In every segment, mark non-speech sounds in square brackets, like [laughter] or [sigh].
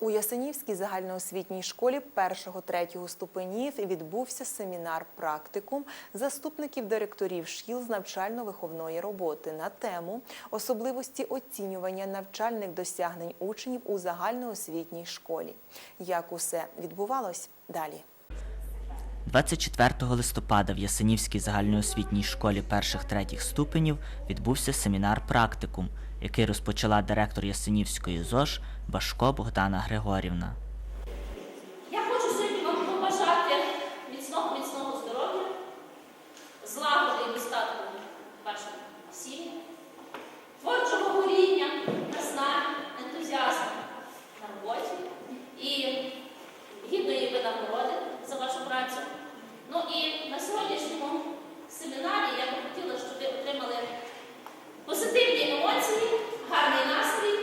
У Ясенівській загальноосвітній школі 1-3 ступенів відбувся семінар практикум заступників директорів шкіл з навчально-виховної роботи на тему особливості оцінювання навчальних досягнень учнів у загальноосвітній школі. Як усе відбувалось далі? 24 листопада в Ясенівській загальноосвітній школі перших-третіх ступенів відбувся семінар практикум, який розпочала директор Ясенівської ЗОЖ Башко Богдана Григорівна. Я хочу сьогодні вам побажати міцного, міцного здоров'я, злагоди і достатку вашим сім'ям, творчого горіння, наснаги, ентузіазму на роботі і гідної винагороди за вашу працю. Ну і на сьогоднішньому семінарі я би хотіла, щоб ви отримали позитивні емоції, гарний настрій,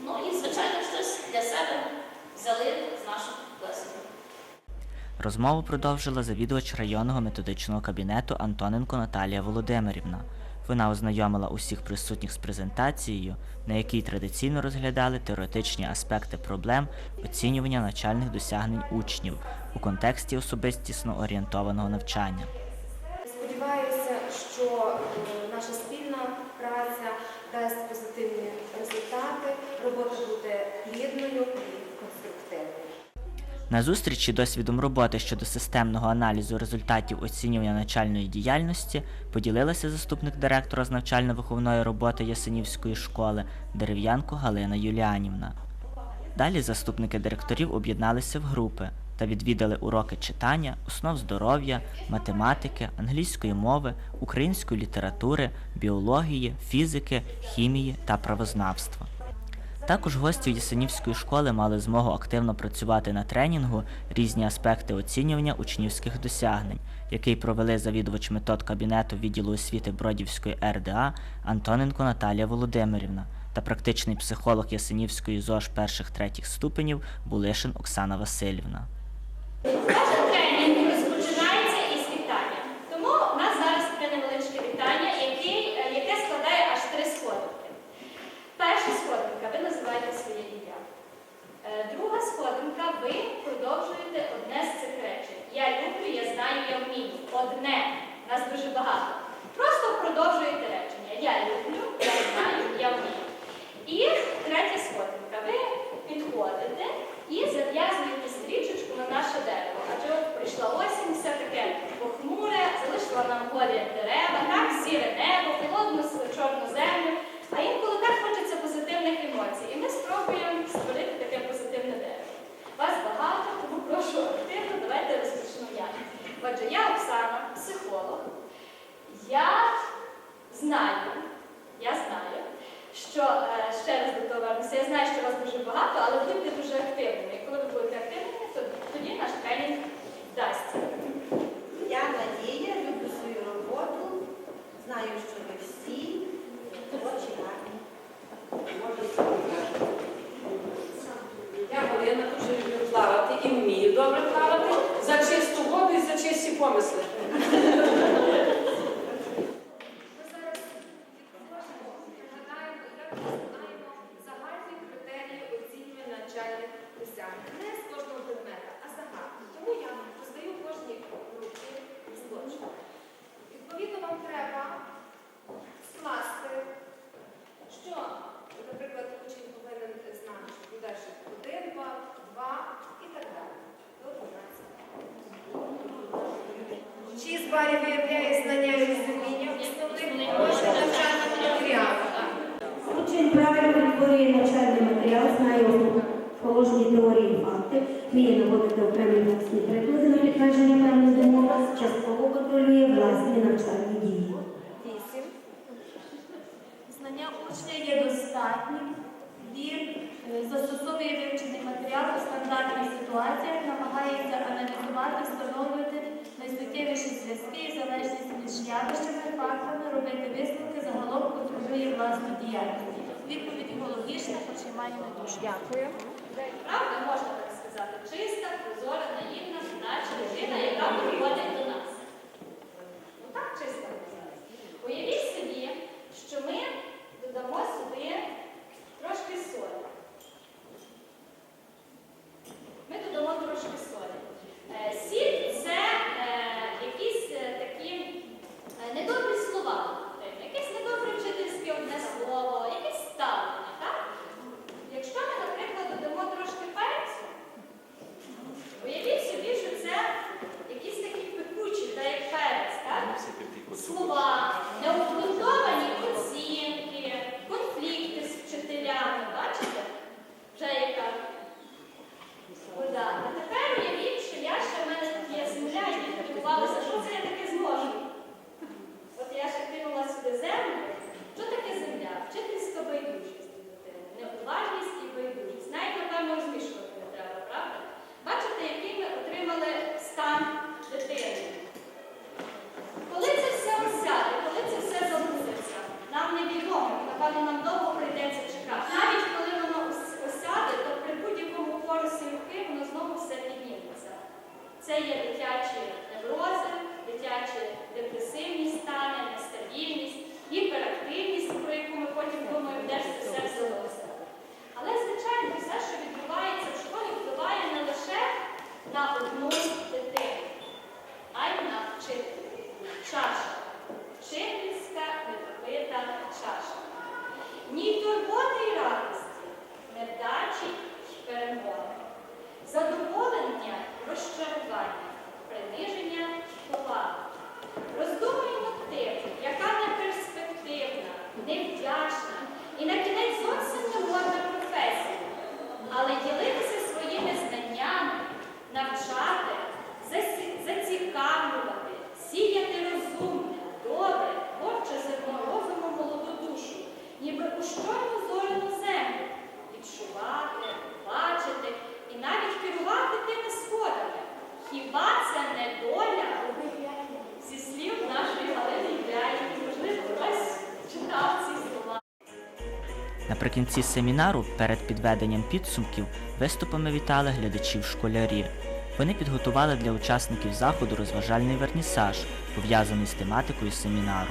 ну і, звичайно, щось для себе взяли з наших лекцій. Розмову продовжила завідувач районного методичного кабінету Антоненко Наталія Володимирівна. Вона ознайомила усіх присутніх з презентацією, на якій традиційно розглядали теоретичні аспекти проблем оцінювання навчальних досягнень учнів у контексті особистісно орієнтованого навчання. Сподіваюся, що е, наша спільна праця дасть позитивні результати, робота буде плідною і конструктивною. На зустрічі досвідом роботи щодо системного аналізу результатів оцінювання навчальної діяльності поділилася заступник директора з навчально-виховної роботи Ясенівської школи Дерев'янко Галина Юліанівна. Далі заступники директорів об'єдналися в групи та відвідали уроки читання, основ здоров'я, математики, англійської мови, української літератури, біології, фізики, хімії та правознавства. Також гості Ясенівської школи мали змогу активно працювати на тренінгу різні аспекти оцінювання учнівських досягнень, який провели завідувач метод кабінету відділу освіти Бродівської РДА Антоненко Наталія Володимирівна та практичний психолог Ясенівської ЗОЖ перших-третіх ступенів Булишин Оксана Васильівна. Ситуаціях, намагається аналізувати, встановлювати найсуттєвіші зв'язки і залежність між явищами, фактами, робити висновки, загалом контролює власну діяльність. Відповідь логічна, хоч і має не дуже. Дякую. Правда, можна так сказати, чиста, прозора, наївна, наче людина, яка приходить до нас. Ну так чиста. Уявіть собі, що ми додамо сюди трошки солі. Наприкінці семінару, перед підведенням підсумків, виступами вітали глядачів школярі. Вони підготували для учасників заходу розважальний вернісаж, пов'язаний з тематикою семінару.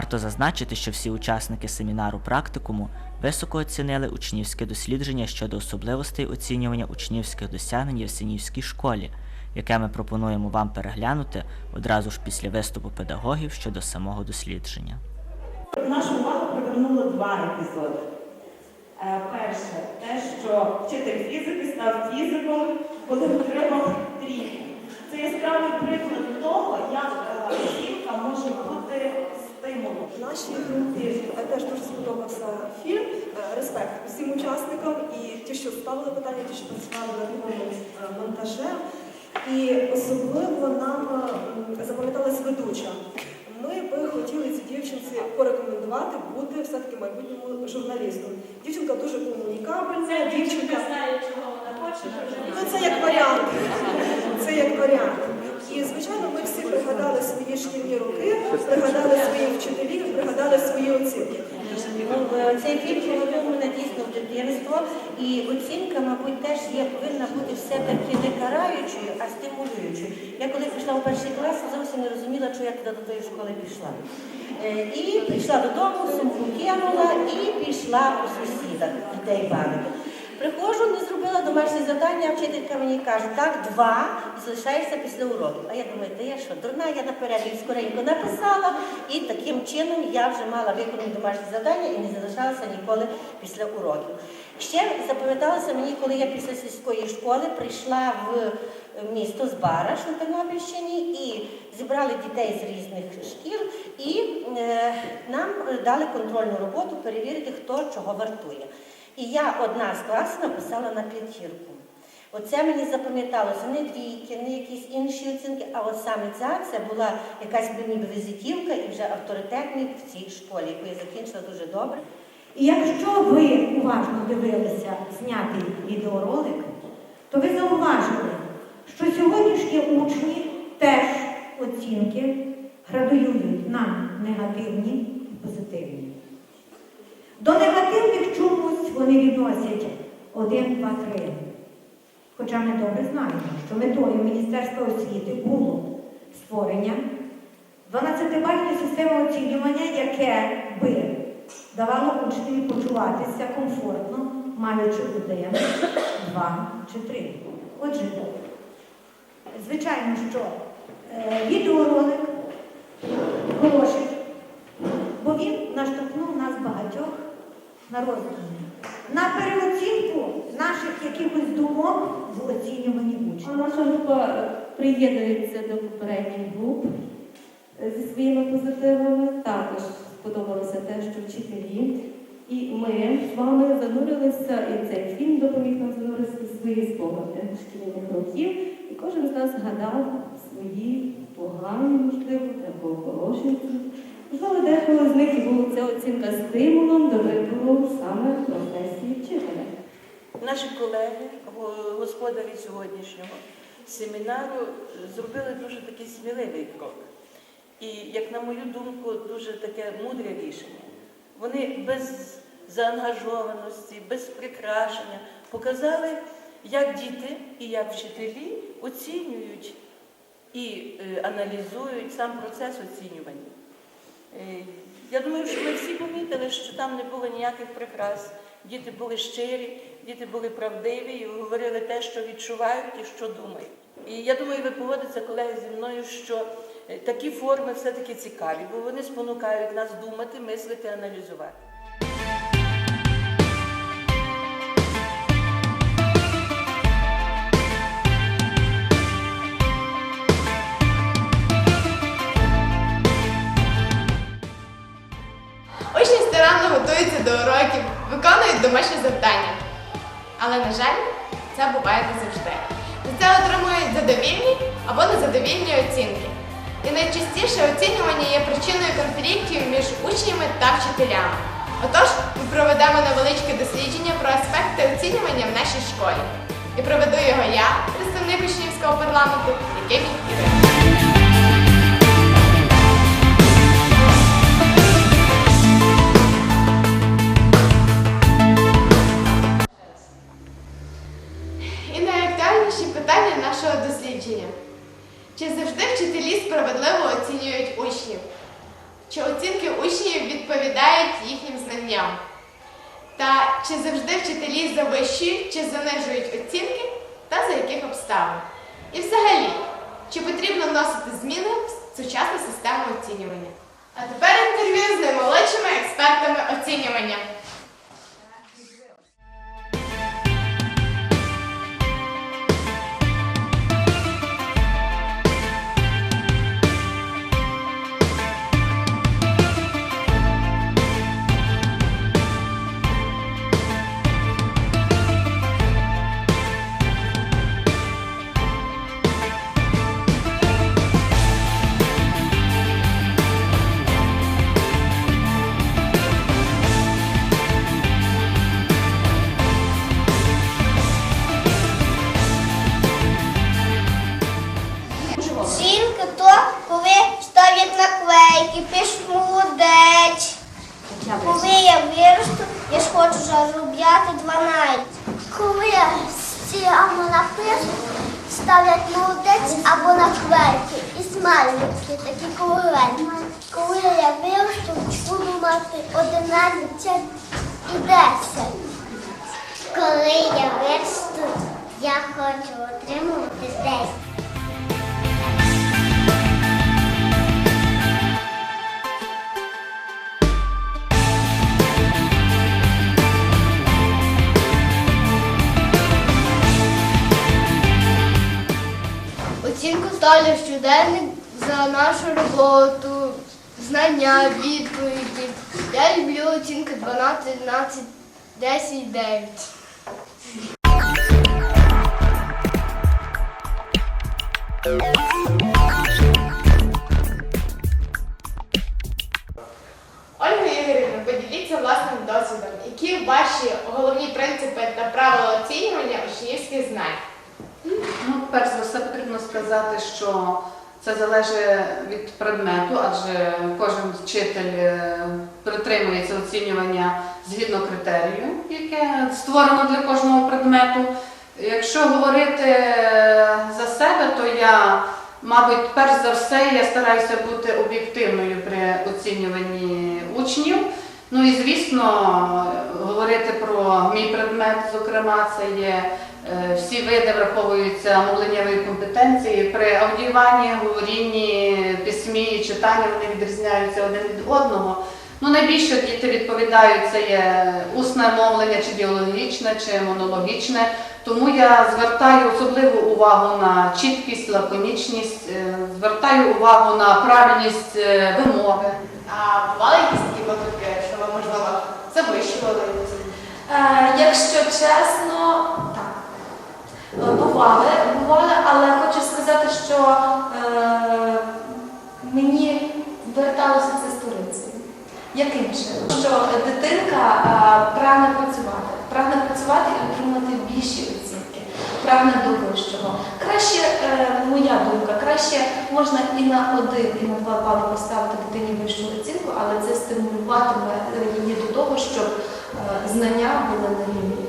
Варто зазначити, що всі учасники семінару практикуму високо оцінили учнівське дослідження щодо особливостей оцінювання учнівських досягнень в Ясенівській школі, яке ми пропонуємо вам переглянути одразу ж після виступу педагогів щодо самого дослідження. Нашу увагу привернуло два епізоди. Е, Перше, те, що вчитель фізики став фізиком, коли отримав трійку. Це яскравий приклад того, як е, оцінка може бути стимулом. Нашій групі теж дуже сподобався фільм е, Респект всім учасникам і ті, що ставили питання, ті, що працювали над ним е, монтажем. І особливо нам е, запам'яталась ведуча. Ми би хотіли цій дівчинці порекомендувати бути все-таки майбутньому журналістом. Дівчинка дуже комунікабельна, дівчинка. знає, чого вона хоче, Ну, це як варіант. Це як варіант. І, звичайно, ми всі пригадали свої шкільні роки, пригадали своїх вчителів, пригадали свої оцінки. Е, Цей фільм мене дійсно в дитинство, і оцінка, мабуть, теж є, повинна бути все-таки не караючою, а стимулюючою. Я коли прийшла в перший клас, зовсім не розуміла, що я туди до тої школи пішла. Е, І прийшла додому, сумку кинула і пішла у сусіда дітей бавити. Приходжу, не зробила домашнє завдання, а вчителька мені каже, так, два, і залишаєшся після уроків. А я думаю, та я що, дурна, я наперед їх скоренько написала, і таким чином я вже мала виконати домашнє завдання і не залишалася ніколи після уроків. Ще запам'яталося мені, коли я після сільської школи прийшла в місто з Бараш на Тернопільщині і зібрали дітей з різних шкіл і е, нам дали контрольну роботу перевірити, хто чого вартує. І я одна з класу написала на п'ятірку. Оце мені запам'яталося не двійки, не якісь інші оцінки, а от саме ця це була якась ніби візитівка і вже авторитетник в цій школі, яку я закінчила дуже добре. І якщо ви уважно дивилися знятий відеоролик, то ви зауважили, що сьогоднішні учні теж оцінки градуюють на негативні і позитивні. До негативних чомусь вони відносять 1, 2, 3. Хоча ми добре знаємо, що метою Міністерства освіти було створення 12-бальної системи оцінювання, яке би давало учневі почуватися комфортно, маючи один, два чи три. Отже, звичайно, що е, відеоролик хороший, бо він наштовхнув нас багатьох на на переоцінку наших якихось думок в оцінюванні учнів. Наша група приєднується до попередніх груп е, зі своїми позитивами. Також сподобалося те, що вчителі. І ми з вами занурилися, і цей фільм допоміг нам зануритися свої спогади шкільних років. І кожен з нас згадав свої погані, можливо, або хороші Можливо, деколи з них і була ця оцінка стимулом до вибору саме професії вчителя. Наші колеги, господарі сьогоднішнього семінару, зробили дуже такий сміливий крок. І, як на мою думку, дуже таке мудре рішення. Вони без заангажованості, без прикрашення показали, як діти і як вчителі оцінюють і е, аналізують сам процес оцінювання. Е, Я думаю, що ми всі помітили, що там не було ніяких прикрас. Діти були щирі, діти були правдиві і говорили те, що відчувають і що думають. І я думаю, ви погодитеся, колеги, зі мною, що е, такі форми все-таки цікаві, бо вони спонукають нас думати, мислити, аналізувати. До уроків, виконують домашні завдання. Але, на жаль, це буває не завжди. За це отримують задовільні або незадовільні оцінки. І найчастіше оцінювання є причиною конфліктів між учнями та вчителями. Отож, ми проведемо невеличке дослідження про аспекти оцінювання в нашій школі. І проведу його я, представник учнівського парламенту, Якимій Ставлю щоденник за нашу роботу, знання, відповіді. Я люблю оцінки 12, 12, 10, 9. Ольга Ігорівна, поділіться власним досвідом. Які ваші головні принципи та правила оцінювання учнівських знань? Ну, перш за все потрібно сказати, що це залежить від предмету, адже кожен вчитель е, притримується оцінювання згідно критерію, яке створено для кожного предмету. Якщо говорити е, за себе, то я, мабуть, перш за все, я стараюся бути об'єктивною при оцінюванні учнів. Ну і звісно, говорити про мій предмет, зокрема, це є всі види враховуються мовленнєвої компетенції. При аудіюванні, говорінні, письмі читанні вони відрізняються один від одного. Ну, найбільше діти відповідають, це є усне мовлення, чи діалогічне, чи монологічне. Тому я звертаю особливу увагу на чіткість, лаконічність, е, звертаю увагу на правильність е, вимови. А бували якісь такі виклики, що ви, можливо, завищували? Е, якщо чесно. Е, Бували, бували, але хочу сказати, що е, мені верталося це сторицею. Яким чином? Що дитинка е, прагне працювати, прагне працювати і отримати більші оцінки, прагне до вищого. Краще, е, моя думка, краще можна і на один, і на два бали поставити дитині вищу оцінку, але це стимулюватиме її до того, щоб е, знання були на рівні.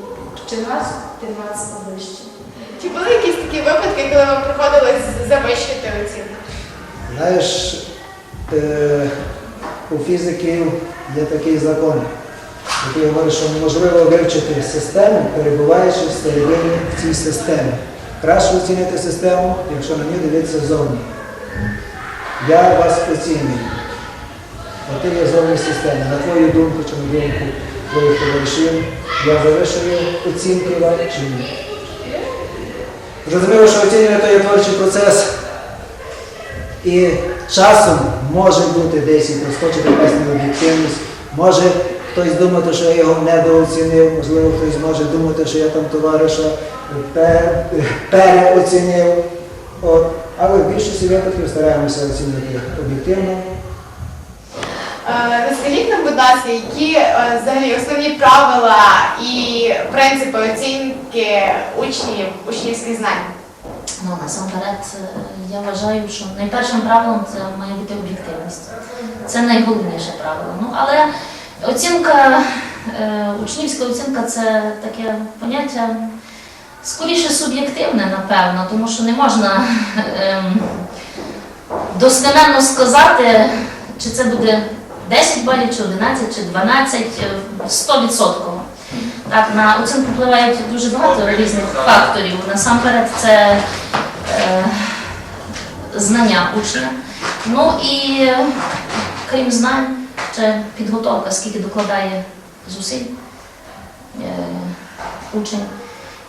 Чи раз, тим раз вище. Чи були якісь такі випадки, коли вам приходилось завищити оцінку? Знаєш, е, у фізиків є такий закон, який говорить, що неможливо вивчити систему, перебуваючи всередині в цій системі. Краще оцінити систему, якщо на ній дивитися ззовні. Я вас оцінюю. А ти є зовні системи. На твою думку чи на думку твоїх товаришів, я завищую оцінки вам чи ні. Зрозуміло, що є творчий процес. І часом може бути десь і проскочити якась необ'єктивність. Може хтось думати, що я його недооцінив, можливо, хтось може думати, що я там товариша пе- переоцінив. От. Але в більшості випадків стараємося оцінювати об'єктивно. Е, Розкажіть нам, будь ласка, які е, взагалі основні правила і принципи оцінки учнів, учнівських знань? Ну, насамперед, е, я вважаю, що найпершим правилом це має бути об'єктивність. Це найголовніше правило. Ну, але оцінка, учнівська оцінка це таке поняття скоріше суб'єктивне, напевно, тому що не можна ем, достеменно сказати, чи це буде 10 балів, чи 11, чи 12, е, 100%. Так, на оцінку впливають дуже багато різних факторів. Насамперед, це е, знання учня. Ну і е, крім знань, це підготовка, скільки докладає зусиль е, учень,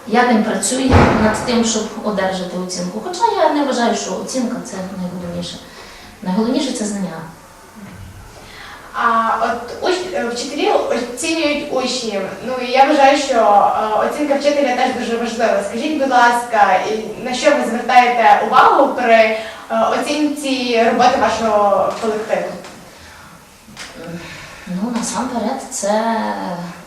як він працює над тим, щоб одержати оцінку. Хоча я не вважаю, що оцінка це найголовніше. Найголовніше це знання. А от уч- е, вчителі оцінюють учнів. Ну і я вважаю, що е, оцінка вчителя теж дуже важлива. Скажіть, будь ласка, на що ви звертаєте увагу при е, оцінці роботи вашого колективу? Ну, насамперед, це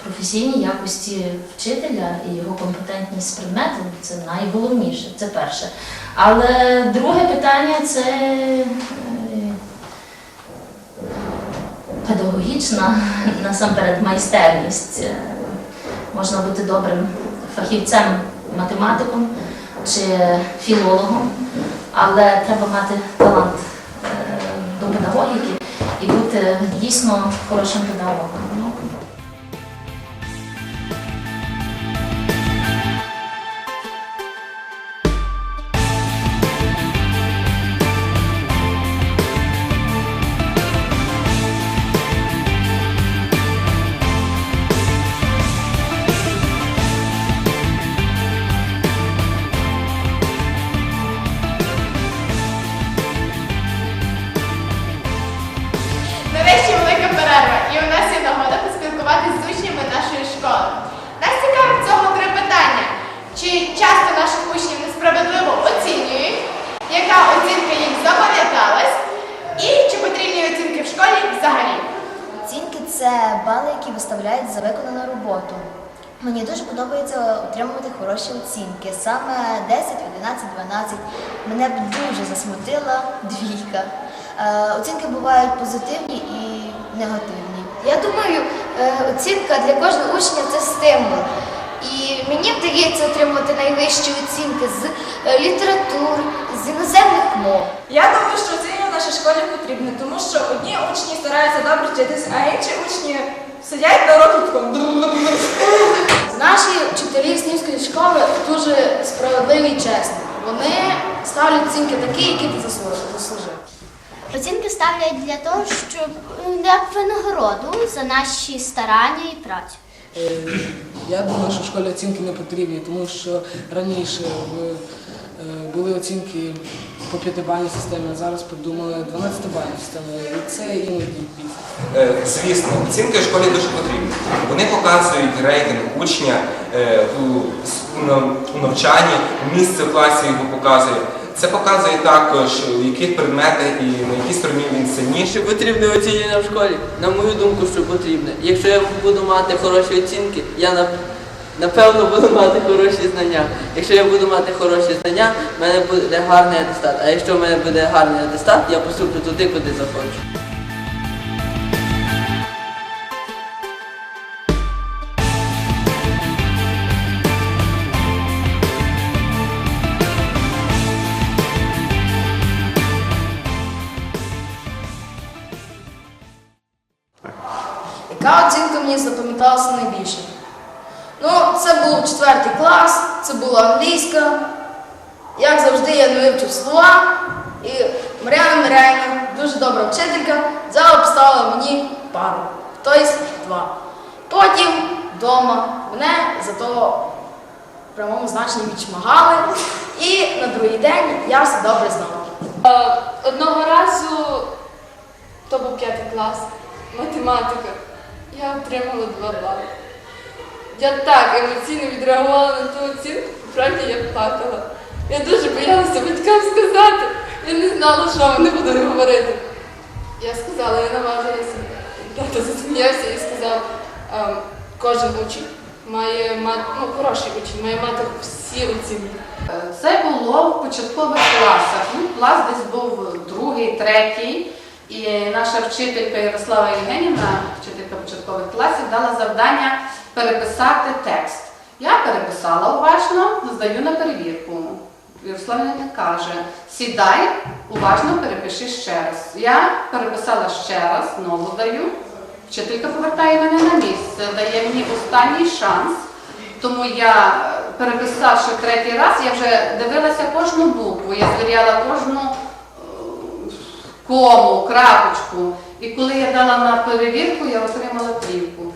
професійні якості вчителя і його компетентність з предметом це найголовніше, це перше. Але друге питання це педагогічна насамперед майстерність. Е, Можна бути добрим фахівцем, математиком чи філологом, але треба мати талант е, до педагогіки і бути дійсно хорошим педагогом. Отримувати хороші оцінки. Саме 10, 11, 12 мене б дуже засмутила двійка. Е, Оцінки бувають позитивні і негативні. Я думаю, е, оцінка для кожного учня це стимул. І мені вдається отримувати найвищі оцінки з е, літератури, з іноземних мов. Я думаю, що оцінювання в нашій школі потрібно, тому що одні учні стараються добре вчитись, а інші учні сидять на такому. Наші вчителі Снівської школи дуже справедливі і чесні. Вони ставлять оцінки такі, які ти заслужив. Оцінки ставлять для того, щоб як винагороду за наші старання і працю. Е, Я думаю, що в школі оцінки не потрібні, тому що раніше е, були оцінки по п'ятибальній системі, а зараз придумали 12-бальну систему. І це іноді бісить. Е, Звісно, оцінки в школі дуже потрібні. Вони показують рейтинг учня е, у, у у навчанні, місце в класі його показує. Це показує також, в яких предметах і на якій стороні він сильніший. Потрібне оцінювання в школі? На мою думку, що потрібне. Якщо я буду мати хороші оцінки, я нап- напевно буду мати хороші знання. Якщо я буду мати хороші знання, в мене буде гарний атестат. А якщо в мене буде гарний атестат, я поступлю туди, куди захочу. Ну, це був четвертий клас, це була англійська. Як завжди, я не вивчив слова. І Мар'яна Миряйна, дуже добра вчителька, взяла обстала мені пару, тобто два. Потім вдома мене зато в прямому значенні відшмагали. І на другий день я все добре знала. Е, Одного разу, то був п'ятий клас, математика, я отримала два бали. Я так емоційно відреагувала на ту оцінку, правді я плакала. Я дуже боялася батькам сказати. Я не знала, що вони будуть говорити. Я сказала, я наважилася. Тато засміявся і сказав, «Ем, кожен учень має мати, ну, хороший учень, має мати всі оцінки. Е, Це було в початкових класах. Ну, клас десь був другий, третій. І наша вчителька Ярослава Євгенівна, вчителька початкових класів, дала завдання переписати текст. Я переписала уважно, здаю на перевірку. Ярослава каже, сідай, уважно перепиши ще раз. Я переписала ще раз, знову даю. Вчителька повертає мене на місце, дає мені останній шанс. Тому я, е, переписавши третій раз, я вже дивилася кожну букву, я звіряла кожну кому, крапочку. І коли я дала на перевірку, я отримала плівку.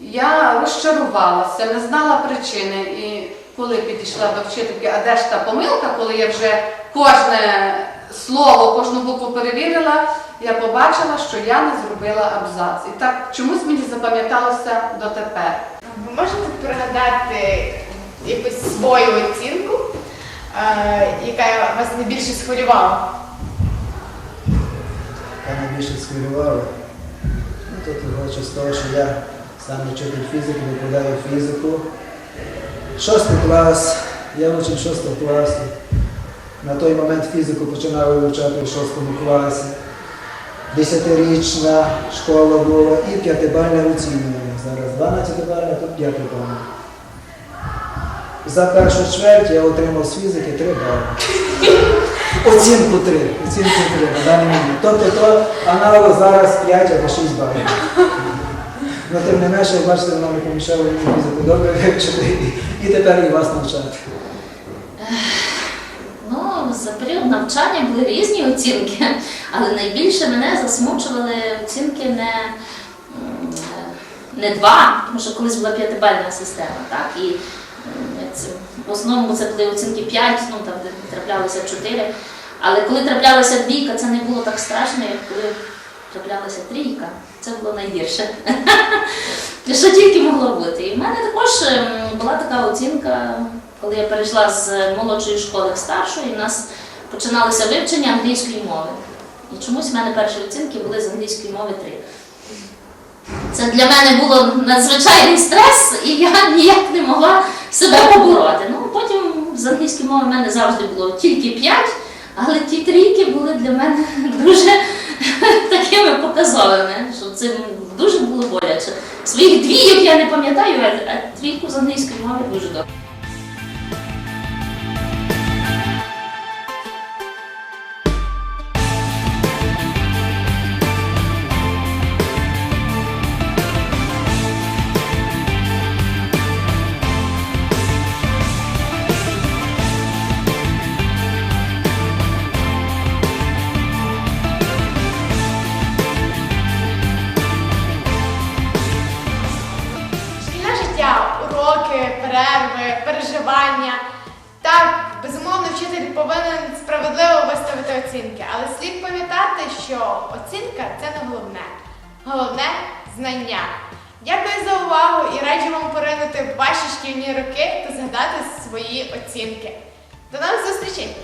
Я розчарувалася, не знала причини. І коли підійшла до вчительки, а де ж та помилка, коли я вже кожне слово, кожну букву перевірила, я побачила, що я не зробила абзац. І так чомусь мені запам'яталося дотепер. Ви можете пригадати якусь свою оцінку, е, яка вас найбільше схвилювала? Яка найбільше схвилювала. Ну, тут хочу з того, що я сам вчитель фізики, викладаю фізику. Шостий клас, я учень шостого класу. На той момент фізику починав вивчати у шостому класі. Десятирічна школа була і п'ятибальне оцінювання. Зараз 12 бальне, тут 5 бальне. За першу чверть я отримав з фізики 3 бали. Оцінку 3. Оцінку 3 на даний момент. Тобто то аналог зараз 5 або 6 балів. Ну, тим не менше, як бачите, воно не помішало мені вивчити [laughs] і, тепер і вас навчати. Ну, за період навчання були різні оцінки, але найбільше мене засмучували оцінки не, не два, тому що колись була п'ятибальна система, так, і м, це, в основному це були оцінки 5, ну там де траплялося 4. Але коли траплялася двійка, це не було так страшно, як коли траплялася трійка. Це було найгірше. [laughs] Що тільки могло бути. І в мене також ем, була така оцінка, коли я перейшла з молодшої школи в старшу, і в нас починалося вивчення англійської мови. І чомусь в мене перші оцінки були з англійської мови 3. Це для мене було надзвичайний стрес, і я ніяк не могла себе побороти. Ну, потім з англійської мови в мене завжди було тільки п'ять, але ті трійки були для мене [laughs] дуже такими показовими, що це дуже було боляче. Своїх двійок я не пам'ятаю, а- трійку з англійської мови дуже добре. Справедливо оцінки, але слід пам'ятати, що оцінка це не головне. Головне знання. Дякую за увагу і раджу вам поринути в ваші шкільні роки та згадати свої оцінки. До нових зустрічей!